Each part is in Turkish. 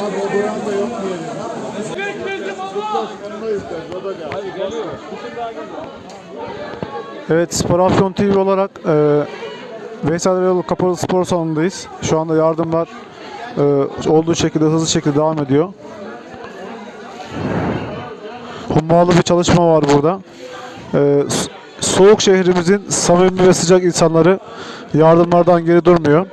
Abi o buran da yok diyelim. Evet, Spor Afyon TV olarak e, Veysel Erol Kapalı Spor Salonu'ndayız. Şu anda yardımlar e, olduğu şekilde hızlı şekilde devam ediyor. Hummalı bir çalışma var burada. E, soğuk şehrimizin samimi ve sıcak insanları yardımlardan geri durmuyor.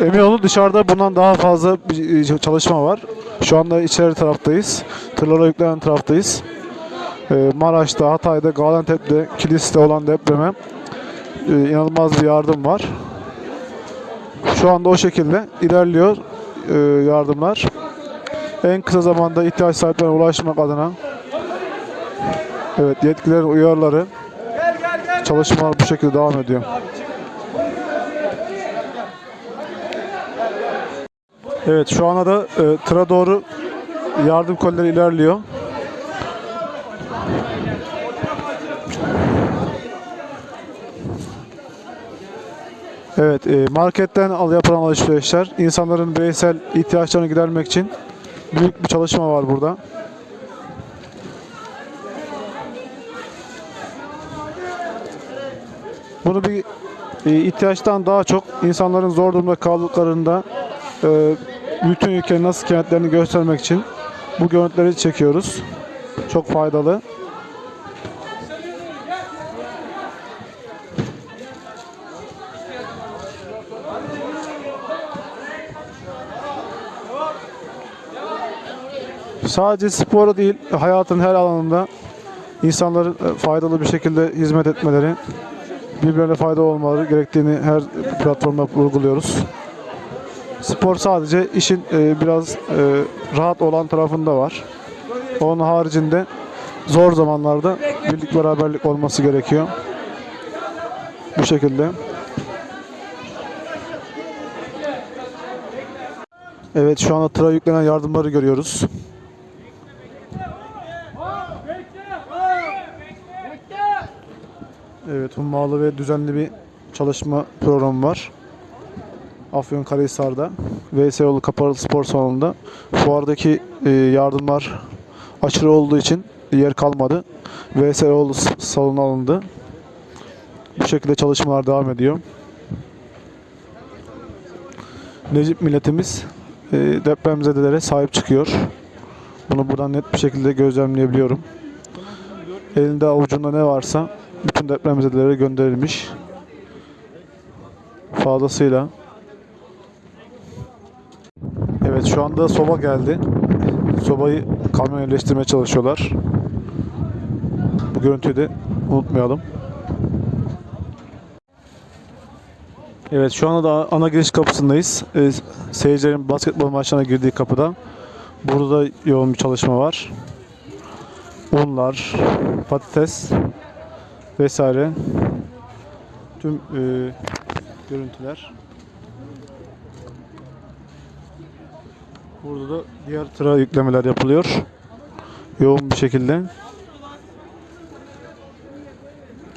Emin olun dışarıda bundan daha fazla bir e, çalışma var. Şu anda içeri taraftayız. Tırlara yüklenen taraftayız. Ee, Maraş'ta, Hatay'da, Gaziantep'te, Kilis'te olan depreme e, inanılmaz bir yardım var. Şu anda o şekilde ilerliyor e, yardımlar. En kısa zamanda ihtiyaç sahiplerine ulaşmak adına evet yetkililerin uyarıları çalışmalar bu şekilde devam ediyor. Evet şu anda da e, tıra doğru yardım kolileri ilerliyor. Evet, e, marketten al yapılan alışverişler insanların bireysel ihtiyaçlarını gidermek için büyük bir çalışma var burada. Bunu bir e, ihtiyaçtan daha çok insanların zor durumda kaldıklarında e, bütün ülkenin nasıl kentlerini göstermek için bu görüntüleri çekiyoruz. Çok faydalı. Sadece spora değil, hayatın her alanında insanların e, faydalı bir şekilde hizmet etmeleri, birbirlerine fayda olmaları gerektiğini her platformda vurguluyoruz. Spor sadece işin e, biraz e, rahat olan tarafında var. Onun haricinde zor zamanlarda birlik beraberlik olması gerekiyor. Bu şekilde. Evet şu anda tıra yüklenen yardımları görüyoruz. Evet hummalı ve düzenli bir çalışma programı var. Afyonkarahisar'da Veyseloğlu Kapalı Spor Salonu'nda fuardaki e, yardımlar aşırı olduğu için yer kalmadı. S- salonu alındı. Bu şekilde çalışmalar devam ediyor. Necip milletimiz e, depremzedelere sahip çıkıyor. Bunu buradan net bir şekilde gözlemleyebiliyorum. Elinde avucunda ne varsa bütün depremzedelere gönderilmiş. Fazlasıyla. Evet şu anda soba geldi. Sobayı kamyon yerleştirmeye çalışıyorlar. Bu görüntüyü de unutmayalım. Evet şu anda da ana giriş kapısındayız. Ee, seyircilerin basketbol maçlarına girdiği kapıda. Burada da yoğun bir çalışma var. Unlar, patates vesaire. Tüm e, görüntüler. Burada da diğer tıra yüklemeler yapılıyor. Yoğun bir şekilde.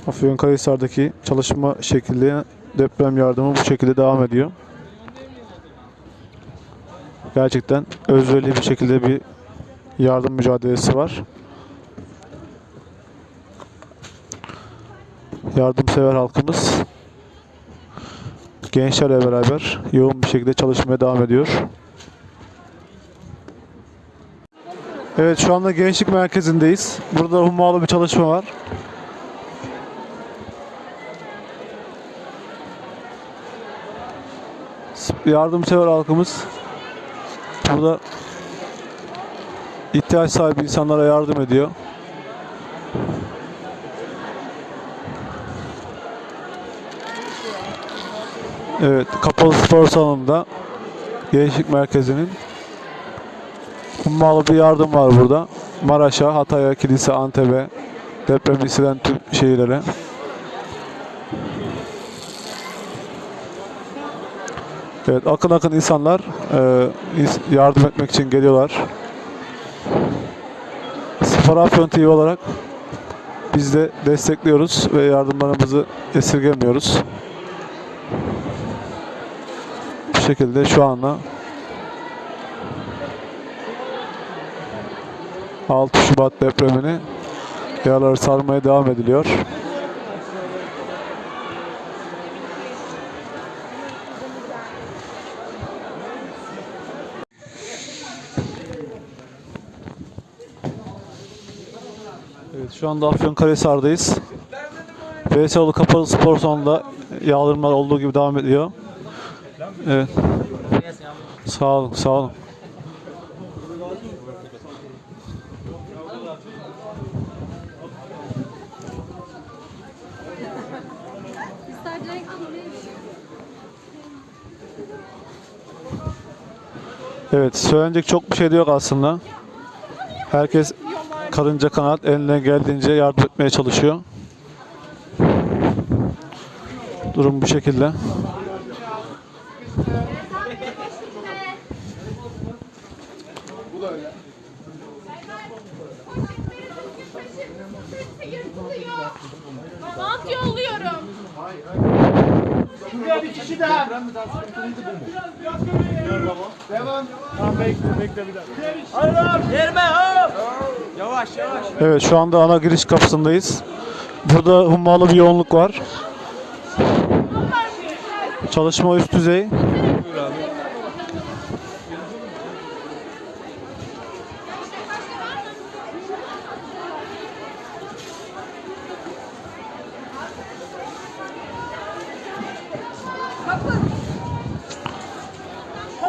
Afyonkarahisar'daki çalışma şekli deprem yardımı bu şekilde devam ediyor. Gerçekten özverili bir şekilde bir yardım mücadelesi var. Yardımsever halkımız gençlerle beraber yoğun bir şekilde çalışmaya devam ediyor. Evet şu anda gençlik merkezindeyiz. Burada hummalı bir çalışma var. Yardımsever halkımız burada ihtiyaç sahibi insanlara yardım ediyor. Evet, kapalı spor salonunda gençlik merkezinin hummalı bir yardım var burada. Maraş'a, Hatay'a, Kilis'e, Antep'e, deprem hisseden tüm şehirlere. Evet, akın akın insanlar e, yardım etmek için geliyorlar. Spor Afyon TV olarak biz de destekliyoruz ve yardımlarımızı esirgemiyoruz. şekilde şu anda 6 Şubat depremini yaraları sarmaya devam ediliyor. Evet, şu anda Afyonkarahisar'dayız. Veyseloğlu Kapalı Spor Salonu'nda yağdırmalar olduğu gibi devam ediyor. Evet. Sağ olun, sağ olun. Evet, söylenecek çok bir şey de yok aslında. Herkes karınca kanat eline geldiğince yardım etmeye çalışıyor. Durum bu şekilde. Bant yolluyorum. Evet, şu anda ana giriş kapısındayız. Burada hummalı bir yoğunluk var. Çalışma üst düzey.